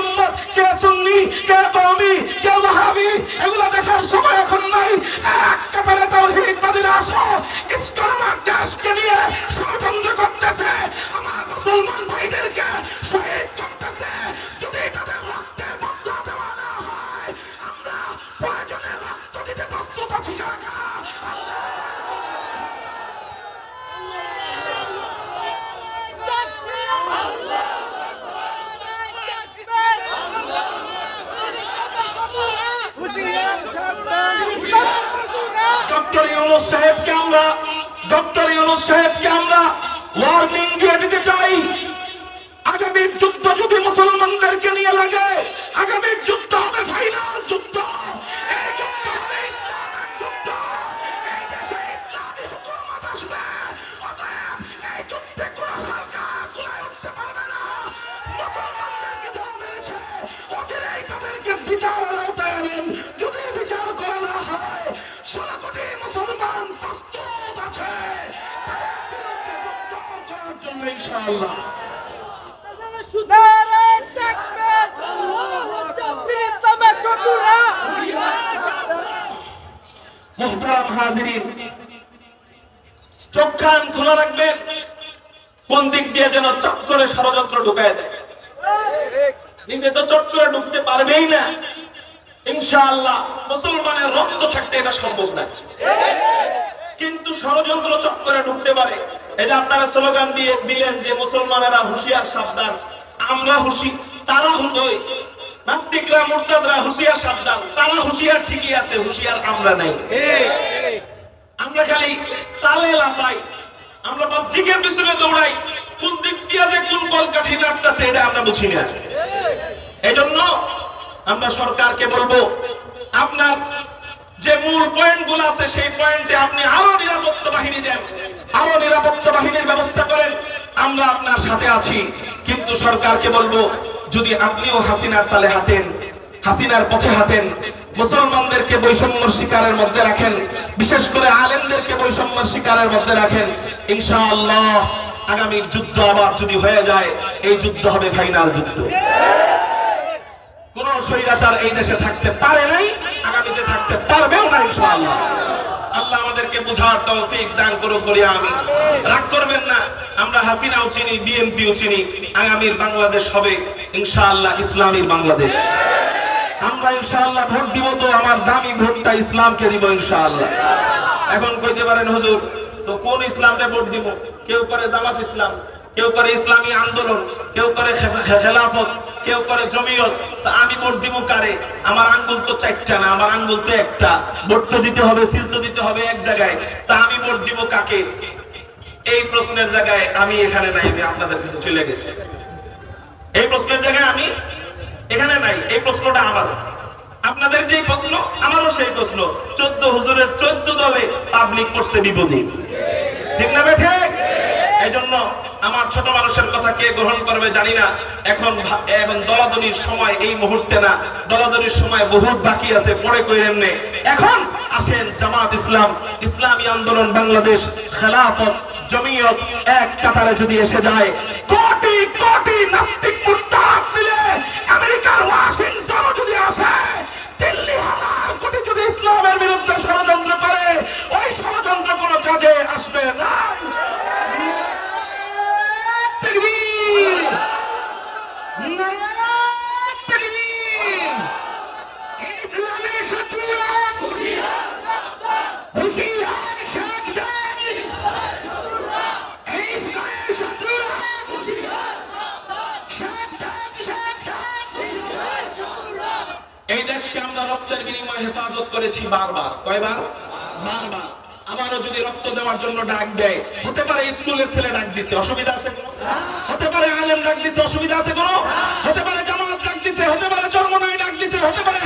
উম্মত, কে সুন্নি, কে কওমি, কে ওয়াহাবি, এগুলো দেখার সময় এখন নাই। এক কাতারে তাওহীদবাদীরা আসো ইসলামের দেশকে নিয়ে ডক্টর ইউনুস সাহেবকে আমরা, ডক্টর ইউনুস সাহেবকে আমরা ওয়ার্নিং দিয়ে দিতে চাই। আগামী যুদ্ধ যদি মুসলমানদেরকে নিয়ে লাগে, আগামী যুদ্ধ হাজিরিন, চোখ কান খোলা রাখবেন, কোন দিক দিয়ে যেন চট করে ষড়যন্ত্র ঢুকায় দেয়। তো চট করে ঢুকতে পারবেই না। ইনশাআল্লাহ, মুসলমানের রক্ত থাকতে এটা সম্ভব না। কিন্তু ষড়যন্ত্র চট করে ঢুকতে পারে। এই যে আপনারা স্লোগান দিয়ে দিলেন যে মুসলমানেরা হুঁশিয়ার সাবধান, আমরা হুঁশি, তারা হুদয় নাস্তিকরা, মুরতাদরা হুঁশিয়ার সাবধান, তারা হুঁশিয়ার ঠিকই আছে, হুঁশিয়ার আমরা নাই। আমরা খালি তালে লাফাই, আমরা পাবজিকের পিছনে দৌড়াই, কোন দিক দিয়ে যে কোন কলকাঠি নামতেছে এটা আমরা বুঝি না। এই জন্য আমরা সরকারকে বলব মূল পয়েন্টগুলো আছে, সেই পয়েন্টে আপনি আরও নিরাপত্তা বাহিনী দেন। আরও নিরাপত্তা বাহিনীর ব্যবস্থা করেন। আমরা আপনার সাথে আছি। কিন্তু সরকারকে বলব, যদি আপনিও হাসিনার তালে হাঁটেন, হাসিনার পথে হাঁটেন, মুসলমানদেরকে বৈষম্যর শিকারের মধ্যে রাখেন, বিশেষ করে আলেমদেরকে বৈষম্যর শিকারের মধ্যে রাখেন, ইনশাআল্লাহ আগামী যুদ্ধ আবার যদি হয়ে যায়, এই যুদ্ধ হবে ফাইনাল যুদ্ধ। কোন স্বৈরাচার এই দেশে থাকতে পারে নাই বুঝার তৌফিক দান করুক বলি আমি। রাগ করবেন না আমরা হাসিনাও চিনি বিএনপিও চিনি আগামীর বাংলাদেশ হবে ইনশাআল্লাহ ইসলামীর বাংলাদেশ। আমরা ইনশাআল্লাহ ভোট দিব তো আমার দামি ভোটটা ইসলামকে দিব ইনশাআল্লাহ। এখন কইতে পারেন হুজুর তো কোন ইসলামকে ভোট দিব? কেউ করে জামাত ইসলাম। কেউ করে ইসলামী আন্দোলন, কেউ করে খেলাফত, কেউ করে জমিয়ত, তা আমি ভোট দিব কারে? আমার আঙ্গুল তো চারটা না, আমার আঙ্গুল তো একটা। ভোট তো দিতে হবে, সিল তো দিতে হবে এক জায়গায়। তা আমি ভোট দিব কাকে? এই প্রশ্নের জায়গায় আমি এখানে নাই, আমি আপনাদের কাছে চলে গেছি। এই প্রশ্নের জায়গায় আমি এখানে নাই, এই প্রশ্নটা আমার আপনাদের যে প্রশ্ন, আমারও সেই প্রশ্ন। চোদ্দ হুজুরের চোদ্দ দলে পাবলিক পড়ছে বিপদী। ঠিক না বেঠে আমার ছোট মানুষের কথা কে গ্রহণ করবে জানি না। এখন এখন দলাদলির সময় এই মুহূর্তে না। দলাদলির সময় বহুত বাকি আছে পরে কইলেন নে। এখন আসেন জামাত ইসলাম। ইসলামী আন্দোলন বাংলাদেশ খেলাফত জমিয়ত এক কাতারে যদি এসে যায়, কোটি কোটি নাস্তিক মুরতাদ এই দেশকে আমরা রক্তের বিনিময়ে হেফাজত করেছি বারবার। কয়বার? বারবার। আবারও যদি রক্ত দেওয়ার জন্য ডাক দেয়, হতে পারে স্কুলের ছেলে ডাক দিছে, অসুবিধা আছে হতে পারে আলেম ডাক দিছে, অসুবিধা আছে কোনো? হতে পারে জামাত ডাক দিছে, হতে পারে চরমনাই ডাক দিছে, হতে পারে